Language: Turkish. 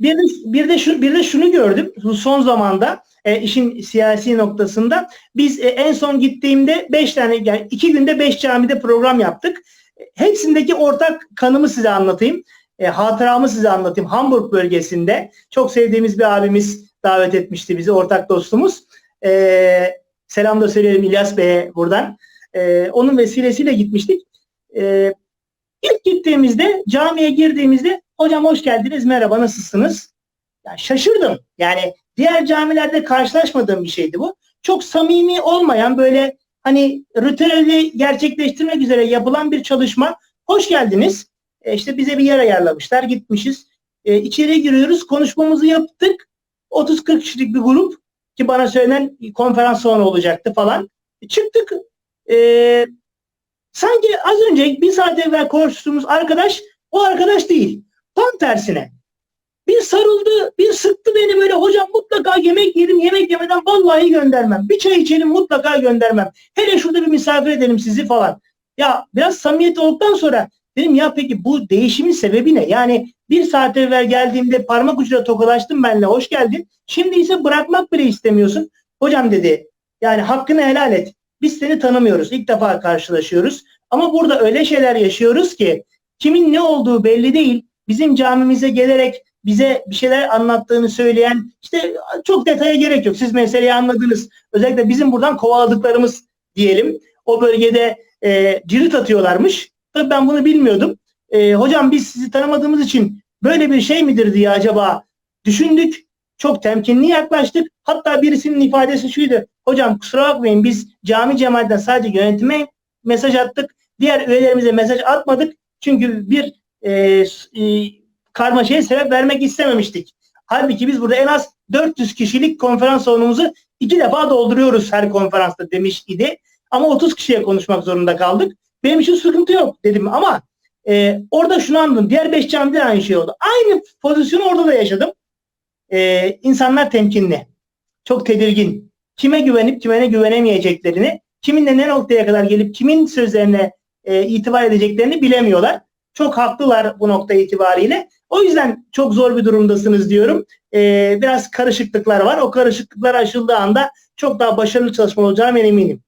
bir de, bir de şu bir de şunu gördüm son zamanda e, işin siyasi noktasında biz e, en son gittiğimde 5 tane yani 2 günde 5 camide program yaptık. Hepsindeki ortak kanımı size anlatayım. E, hatıramı size anlatayım. Hamburg bölgesinde çok sevdiğimiz bir abimiz davet etmişti bizi ortak dostumuz. E, selam da söyleyelim İlyas Bey'e buradan. E, onun vesilesiyle gitmiştik. E, ilk gittiğimizde camiye girdiğimizde hocam hoş geldiniz merhaba nasılsınız? Ya şaşırdım. Yani diğer camilerde karşılaşmadığım bir şeydi bu. Çok samimi olmayan böyle hani ritüeli gerçekleştirmek üzere yapılan bir çalışma. Hoş geldiniz. E işte bize bir yer ayarlamışlar. Gitmişiz. E, içeri giriyoruz. Konuşmamızı yaptık. 30-40 kişilik bir grup ki bana söylenen konferans sonra olacaktı falan. E, çıktık. E, sanki az önce bir saat evvel konuştuğumuz arkadaş o arkadaş değil. Tam tersine. Bir sarıldı, bir sıktı beni böyle hocam mutlaka yemek yedim, yemek yemeden vallahi göndermem. Bir çay içelim mutlaka göndermem. Hele şurada bir misafir edelim sizi falan. Ya biraz samimiyet olduktan sonra dedim ya peki bu değişimin sebebi ne? Yani bir saat evvel geldiğimde parmak ucuyla tokalaştın benimle hoş geldin. Şimdi ise bırakmak bile istemiyorsun. Hocam dedi yani hakkını helal et. Biz seni tanımıyoruz. İlk defa karşılaşıyoruz. Ama burada öyle şeyler yaşıyoruz ki kimin ne olduğu belli değil. Bizim camimize gelerek bize bir şeyler anlattığını söyleyen işte çok detaya gerek yok. Siz meseleyi anladınız. Özellikle bizim buradan kovaladıklarımız diyelim. O bölgede e, cirit atıyorlarmış. Tabii ben bunu bilmiyordum. E, hocam biz sizi tanımadığımız için böyle bir şey midir diye acaba düşündük. Çok temkinli yaklaştık. Hatta birisinin ifadesi şuydu. Hocam kusura bakmayın biz cami cemaatten sadece yönetime mesaj attık. Diğer üyelerimize mesaj atmadık. Çünkü bir e, e, karmaşaya sebep vermek istememiştik. Halbuki biz burada en az 400 kişilik konferans salonumuzu iki defa dolduruyoruz her konferansta demiş idi. Ama 30 kişiye konuşmak zorunda kaldık. Benim için sıkıntı yok dedim ama e, orada şunu anladım. Diğer 5 camide aynı şey oldu. Aynı pozisyonu orada da yaşadım. E, insanlar temkinli. Çok tedirgin. Kime güvenip kime güvenemeyeceklerini, kiminle ne noktaya kadar gelip kimin sözlerine e, itibar edeceklerini bilemiyorlar. Çok haklılar bu nokta itibariyle. O yüzden çok zor bir durumdasınız diyorum. Ee, biraz karışıklıklar var. O karışıklıklar aşıldığı anda çok daha başarılı çalışma olacağına eminim.